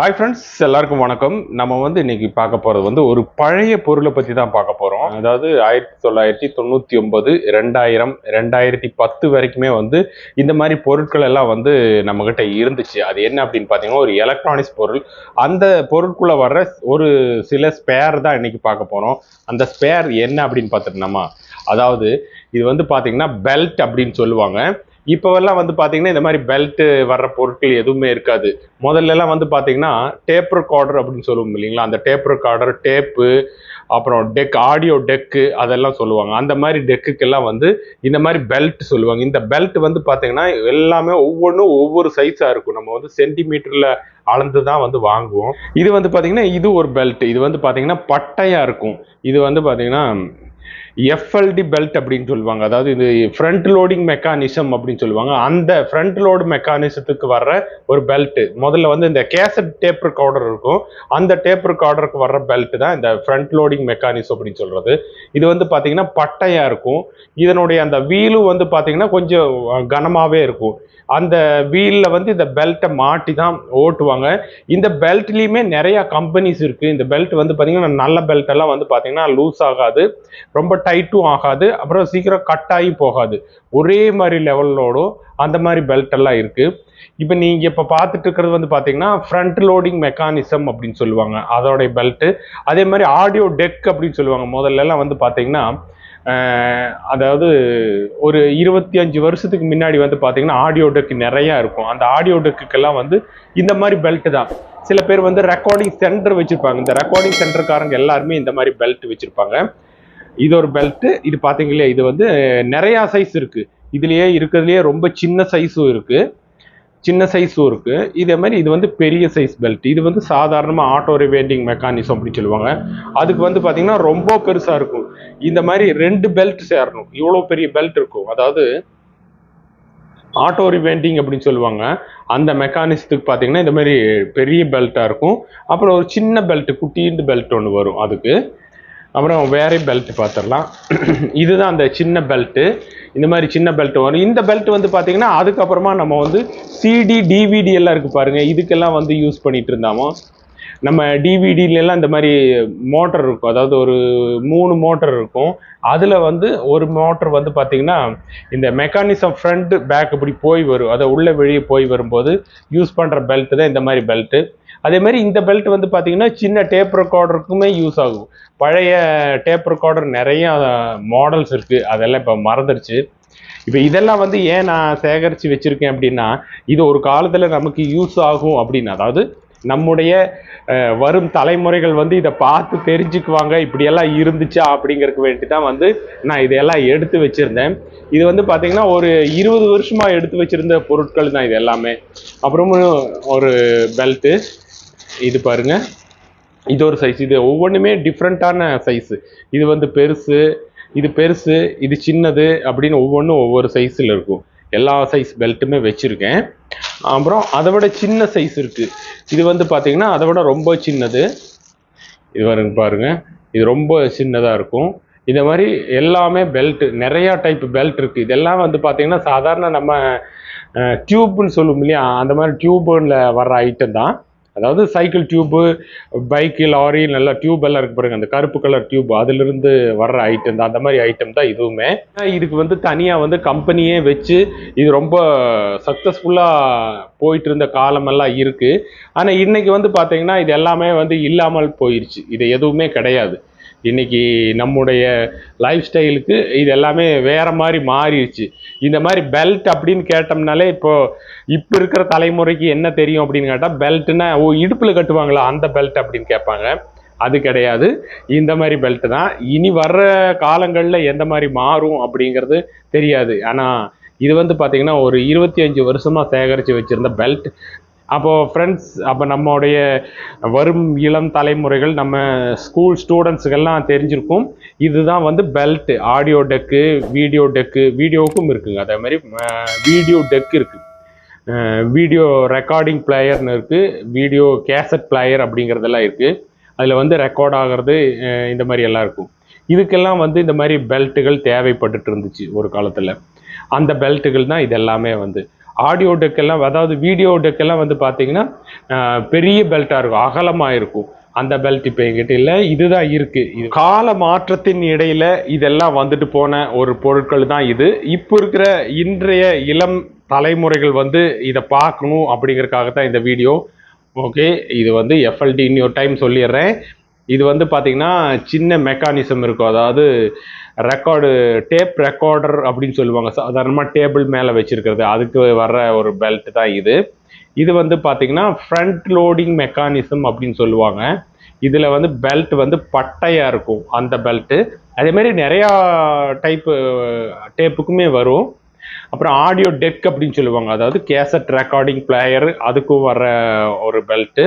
Hi friends எல்லாருக்கும் வணக்கம். நம்ம வந்து இன்னைக்கு பார்க்க போறது வந்து ஒரு பழைய பொருளை பத்தி தான் பார்க்க போறோம். அதாவது ஆயிரத்தி தொள்ளாயிரத்தி தொண்ணூத்தி ஒன்பது ரெண்டாயிரம் ரெண்டாயிரத்தி பத்து வரைக்குமே வந்து இந்த மாதிரி பொருட்கள் எல்லாம் வந்து நம்ம கிட்ட இருந்துச்சு. அது என்ன அப்படின்னு பார்த்தீங்கன்னா ஒரு எலக்ட்ரானிக்ஸ் பொருள். அந்த பொருட்குள்ள வர்ற ஒரு சில ஸ்பேர் தான் இன்னைக்கு பார்க்க போறோம். அந்த ஸ்பேர் என்ன அப்படின்னு பார்த்துட்டோம்னா அதாவது இது வந்து பார்த்தீங்கன்னா பெல்ட் அப்படின்னு சொல்லுவாங்க. இப்போவெல்லாம் வந்து பார்த்தீங்கன்னா இந்த மாதிரி பெல்ட்டு வர்ற பொருட்கள் எதுவுமே இருக்காது. முதல்லலாம் வந்து பார்த்தீங்கன்னா டேப் ரெக்கார்டர் அப்படின்னு சொல்லுவோம் இல்லைங்களா? அந்த டேப் ரெக்கார்டர் டேப்பு அப்புறம் டெக் ஆடியோ டெக்கு அதெல்லாம் சொல்லுவாங்க. அந்த மாதிரி டெக்குக்கெல்லாம் வந்து இந்த மாதிரி பெல்ட் சொல்லுவாங்க. இந்த பெல்ட் வந்து பார்த்தீங்கன்னா எல்லாமே ஒவ்வொன்றும் ஒவ்வொரு சைஸாக இருக்கும். நம்ம வந்து சென்டிமீட்டரில் அளந்து தான் வந்து வாங்குவோம். இது வந்து பார்த்தீங்கன்னா இது ஒரு பெல்ட் இது வந்து பார்த்தீங்கன்னா பட்டையாக இருக்கும். இது வந்து பார்த்தீங்கன்னா எஃப்எல்டி பெல்ட் அப்படின்னு சொல்லுவாங்க. அதாவது இது ஃப்ரண்ட் லோடிங் மெக்கானிசம் அப்படின்னு சொல்லுவாங்க. அந்த ஃப்ரண்ட் லோடு மெக்கானிசத்துக்கு வர்ற ஒரு பெல்ட் முதல்ல வந்து இந்த கேசட் டேப் ரெக்கார்டர் இருக்கும். அந்த டேப் ரெக்கார்டருக்கு வர்ற பெல்ட் தான் இந்த ஃப்ரண்ட் லோடிங் மெக்கானிசம் அப்படின்னு சொல்றது. இது வந்து பார்த்தீங்கன்னா பட்டையா இருக்கும். இதனுடைய அந்த வீலும் வந்து பார்த்தீங்கன்னா கொஞ்சம் கனமாகவே இருக்கும். அந்த வீலில் வந்து இந்த பெல்ட்டை மாட்டி தான் ஓட்டுவாங்க. இந்த பெல்ட்லேயுமே நிறையா கம்பெனிஸ் இருக்குது இந்த பெல்ட் வந்து பார்த்தீங்கன்னா நல்ல பெல்ட்டெல்லாம் வந்து பார்த்தீங்கன்னா லூஸ் ஆகாது. ரொம்ப டைட்டும் ஆகாது அப்புறம் சீக்கிரம் கட் ஆகி போகாது. ஒரே மாதிரி லெவலோடும் அந்த மாதிரி பெல்ட் எல்லாம் இருக்குது இப்போ நீங்கள் இப்போ பார்த்துட்டு இருக்கிறது வந்து பார்த்தீங்கன்னா ஃப்ரண்ட் லோடிங் மெக்கானிசம் அப்படின்னு சொல்லுவாங்க அதோடைய பெல்ட்டு அதே மாதிரி ஆடியோ டெக் அப்படின்னு சொல்லுவாங்க முதல்லலாம் வந்து பார்த்தீங்கன்னா அதாவது ஒரு இருபத்தி அஞ்சு வருஷத்துக்கு முன்னாடி வந்து பார்த்தீங்கன்னா ஆடியோ டெக் நிறையா இருக்கும். அந்த ஆடியோ டெக்குக்கெல்லாம் வந்து இந்த மாதிரி பெல்ட்டு தான். சில பேர் வந்து ரெக்கார்டிங் சென்டர் வச்சுருப்பாங்க. இந்த ரெக்கார்டிங் சென்டர்காரங்க எல்லாருமே இந்த மாதிரி பெல்ட் வச்சுருப்பாங்க. இது ஒரு பெல்ட் இது பாத்தீங்களா இது வந்து நிறையா சைஸ் இருக்குது இதுலேயே இருக்கிறதுலையே ரொம்ப சின்ன சைஸும் இருக்குது சின்ன சைஸும் இருக்குது இதே மாதிரி இது வந்து பெரிய சைஸ் பெல்ட் இது வந்து சாதாரணமாக ஆட்டோ ரிவேண்டிங் மெக்கானிசம் அப்படின்னு சொல்லுவாங்க. அதுக்கு வந்து பார்த்திங்கன்னா ரொம்ப பெருசாக இருக்கும். இந்த மாதிரி ரெண்டு பெல்ட் சேரணும். இவ்வளோ பெரிய பெல்ட் இருக்கும். அதாவது ஆட்டோ ரிவெண்டிங் அப்படின்னு சொல்லுவாங்க. அந்த மெக்கானிசத்துக்கு பார்த்தீங்கன்னா இந்த மாதிரி பெரிய பெல்ட்டாக இருக்கும். அப்புறம் ஒரு சின்ன பெல்ட் குட்டின்னு பெல்ட் ஒன்று வரும் அதுக்கு. அப்புறம் வேற பெல்ட் பார்த்துடலாம். இதுதான் அந்த சின்ன பெல்ட்டு இந்த மாதிரி சின்ன பெல்ட் வரும். இந்த பெல்ட் வந்து பார்த்தீங்கன்னா அதுக்கப்புறமா நம்ம வந்து சிடி டிவிடி எல்லாம் இருக்கு பாருங்க. இதுக்கெல்லாம் வந்து யூஸ் பண்ணிட்டு இருந்தாமோ. நம்ம டிவிடியிலலாம் இந்த மாதிரி மோட்டர் இருக்கும். அதாவது ஒரு மூணு மோட்டர் இருக்கும். அதில் வந்து ஒரு மோட்டர் வந்து பார்த்திங்கன்னா இந்த மெக்கானிசம் ஃப்ரண்ட் பேக் இப்படி போய் வரும். அதை உள்ளே வெளியே போய் வரும்போது யூஸ் பண்ணுற பெல்ட்டு தான் இந்த மாதிரி பெல்ட்டு அதே மாதிரி இந்த பெல்ட் வந்து பார்த்தீங்கன்னா சின்ன டேப் ரெக்கார்டருக்குமே யூஸ் ஆகும். பழைய டேப் ரெக்கார்டர் நிறைய மாடல்ஸ் இருக்குது அதெல்லாம் இப்போ மறந்துடுச்சு இப்போ இதெல்லாம் வந்து ஏன் நான் சேகரித்து வச்சுருக்கேன் அப்படின்னா இது ஒரு காலத்தில் நமக்கு யூஸ் ஆகும் அப்படின்னு. அதாவது நம்முடைய வரும் தலைமுறைகள் வந்து இதை பார்த்து தெரிஞ்சுக்குவாங்க. இப்படியெல்லாம் இருந்துச்சா அப்படிங்கிறதுக்கு வேண்டி தான் வந்து நான் இதையெல்லாம் எடுத்து வச்சுருந்தேன். இது வந்து பார்த்திங்கன்னா ஒரு இருபது வருஷமாக எடுத்து வச்சுருந்த பொருட்கள் தான் இது எல்லாமே. அப்புறமும் ஒரு பெல்ட்டு இது பாருங்க. இது ஒரு சைஸ் இது ஒவ்வொன்றுமே டிஃப்ரெண்ட்டான சைஸு இது வந்து பெருசு இது பெருசு இது சின்னது அப்படின்னு ஒவ்வொன்றும் ஒவ்வொரு சைஸில் இருக்கும். எல்லா சைஸ் பெல்ட்டுமே வச்சுருக்கேன். அப்புறம் அதை விட சின்ன சைஸ் இருக்குது இது வந்து பார்த்திங்கன்னா அதை விட ரொம்ப சின்னது. இது பாருங்க பாருங்கள் இது ரொம்ப சின்னதாக இருக்கும். இந்த மாதிரி எல்லாமே பெல்ட் நிறையா டைப் பெல்ட் இருக்குது இதெல்லாம் வந்து பார்த்திங்கன்னா சாதாரண நம்ம டியூப்னு சொல்லுவோம் இல்லையா? அந்த மாதிரி டியூப்ல வர்ற ஐட்டம் தான். அதாவது சைக்கிள் டியூப்பு பைக்கு லாரி நல்லா டியூப் எல்லாம் இருக்கு பாருங்க. அந்த கருப்பு கலர் டியூப் அதிலிருந்து வர்ற ஐட்டம் தான். அந்த மாதிரி ஐட்டம் தான் இதுவுமே. இதுக்கு வந்து தனியாக வந்து கம்பெனியே வச்சு இது ரொம்ப சக்ஸஸ்ஃபுல்லாக போயிட்டு இருந்த காலமெல்லாம் இருக்குது ஆனால் இன்றைக்கி வந்து பார்த்தீங்கன்னா இது எல்லாமே வந்து இல்லாமல் போயிடுச்சு இது எதுவுமே கிடையாது. இன்னைக்கு நம்முடைய லைஃப் ஸ்டைலுக்கு இது எல்லாமே வேறு மாதிரி மாறிடுச்சு. இந்த மாதிரி பெல்ட் அப்படின்னு கேட்டோம்னாலே இப்போது இப்போ இருக்கிற தலைமுறைக்கு என்ன தெரியும் அப்படின்னு கேட்டால் பெல்ட்னா ஓ இடுப்பில் கட்டுவாங்களா அந்த பெல்ட் அப்படின்னு கேட்பாங்க. அது கிடையாது. இந்த மாதிரி பெல்ட் தான். இனி வர்ற காலங்களில் எந்த மாதிரி மாறும் அப்படிங்கிறது தெரியாது. ஆனால் இது வந்து பார்த்திங்கன்னா ஒரு இருபத்தி அஞ்சு வருஷமாக சேகரித்து வச்சுருந்த பெல்ட் அப்போது ஃப்ரெண்ட்ஸ் அப்போ நம்மளுடைய வரும் இளம் தலைமுறைகள் நம்ம ஸ்கூல் ஸ்டூடெண்ட்ஸுக்கெல்லாம் தெரிஞ்சிருக்கும். இதுதான் வந்து belt audio deck video deck வீடியோவுக்கும் இருக்குங்க. அதே மாதிரி வீடியோ டெக் இருக்குது வீடியோ ரெக்கார்டிங் பிளேயர்னு இருக்குது வீடியோ கேசட் பிளேயர் அப்படிங்கிறதெல்லாம் இருக்குது அதில் வந்து ரெக்கார்ட் ஆகிறது இந்த மாதிரி எல்லாம் இருக்கும். இதுக்கெல்லாம் வந்து இந்த மாதிரி பெல்ட்டுகள் தேவைப்பட்டுட்டு இருந்துச்சு ஒரு காலத்தில். அந்த பெல்ட்டுகள் தான் இது எல்லாமே வந்து. ஆடியோ டெக் எல்லாம் அதாவது வீடியோ டெக் எல்லாம் வந்து பார்த்தீங்கன்னா பெரிய பெல்ட்டாக இருக்கும் அகலமாக இருக்கும். அந்த பெல்ட் இப்போ எங்கிட்ட இல்லை இதுதான் இருக்குது இது கால மாற்றத்தின் இடையில் இதெல்லாம் வந்துட்டு போன ஒரு பொருட்கள் தான் இது. இப்போ இருக்கிற இன்றைய இளம் தலைமுறைகள் வந்து இதை பார்க்கணும் அப்படிங்கிறதுக்காக தான் இந்த வீடியோ ஓகே இது வந்து எஃப்எல்டி இன்னொரு டைம் சொல்லிடுறேன். இது வந்து பார்த்தீங்கன்னா சின்ன மெக்கானிசம் இருக்கும். அதாவது ரெக்கார்டு டேப் ரெக்கார்டர் அப்படின்னு சொல்லுவாங்க. சாதாரணமாக டேபிள் மேலே வச்சிருக்கிறது. அதுக்கு வர்ற ஒரு பெல்ட் தான் இது. இது வந்து பார்த்தீங்கன்னா ஃப்ரண்ட் லோடிங் மெக்கானிசம் அப்படின்னு சொல்லுவாங்க. இதில் வந்து பெல்ட் வந்து பட்டையாக இருக்கும் அந்த பெல்ட்டு அதேமாரி நிறையா டைப்பு டேப்புக்குமே வரும். அப்புறம் ஆடியோ டெக் அப்படின்னு சொல்லுவாங்க. அதாவது கேசட் ரெக்கார்டிங் பிளேயர் அதுக்கும் வர ஒரு பெல்ட்டு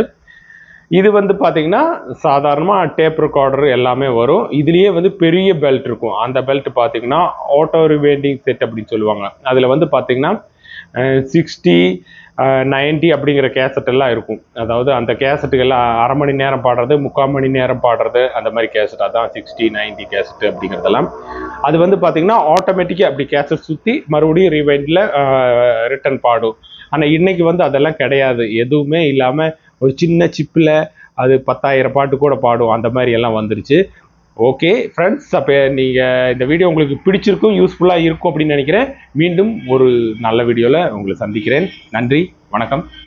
இது வந்து பார்த்தீங்கன்னா சாதாரணமாக டேப் ரெக்கார்டர் எல்லாமே வரும். இதுலேயே வந்து பெரிய பெல்ட் இருக்கும். அந்த பெல்ட் பார்த்தீங்கன்னா ஆட்டோ ரிவேண்டிங் செட் அப்படின்னு சொல்லுவாங்க. அதில் வந்து பார்த்தீங்கன்னா சிக்ஸ்டி நைன்டி அப்படிங்கிற கேசட் எல்லாம் இருக்கும். அதாவது அந்த கேசட்டுகள்லாம் அரை மணி நேரம் பாடுறது முக்கால் மணி நேரம் பாடுறது அந்த மாதிரி கேசட் அதான் சிக்ஸ்டி நைன்டி கேசட் அப்படிங்கிறதெல்லாம். அது வந்து பார்த்தீங்கன்னா ஆட்டோமேட்டிக்காக அப்படி கேசட் சுற்றி மறுபடியும் ரீவைண்டில் ரிட்டர்ன் பாடும். ஆனால் இன்றைக்கி வந்து அதெல்லாம் கிடையாது. எதுவுமே இல்லாமல் ஒரு சின்ன சிப்பில் அது பத்தாயிரம் பாட்டு கூட பாடும் அந்த மாதிரி எல்லாம் வந்துருச்சு. ஓகே ஃப்ரெண்ட்ஸ் அப்போ நீங்கள் இந்த வீடியோ உங்களுக்கு பிடிச்சிருக்கும் யூஸ்ஃபுல்லாக இருக்கும் அப்படின்னு நினைக்கிறேன். மீண்டும் ஒரு நல்ல வீடியோவில் உங்களை சந்திக்கிறேன். நன்றி வணக்கம்.